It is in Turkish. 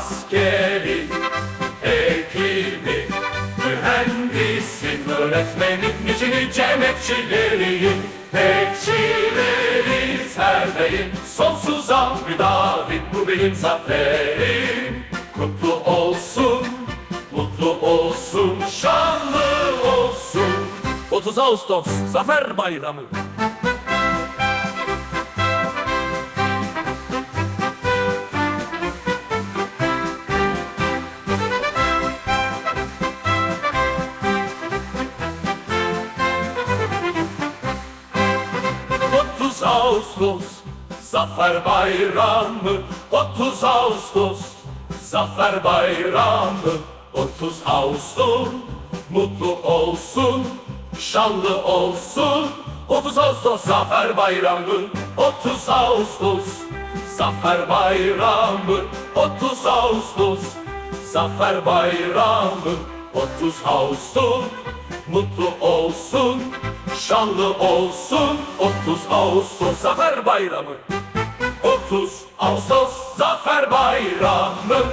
askerin, hekimin, mühendisin, öğretmenin, niçini cemekçileriyim, bekçileri sermeyin, sonsuza müdavim, bu benim zaferim. Kutlu olsun, mutlu olsun, şanlı olsun. 30 Ağustos Zafer Bayramı. Ağustos Zafer Bayramı 30 Ağustos. Zafer Bayramı 30 Ağustos. Mutlu olsun Şanlı olsun. 30 Ağustos Zafer Bayramı 30 Ağustos. Zafer Bayramı 30 Ağustos. Zafer Bayramı 30 Ağustos Mutlu olsun, şanlı olsun. 30 Ağustos Zafer Bayramı. 30 Ağustos Zafer Bayramı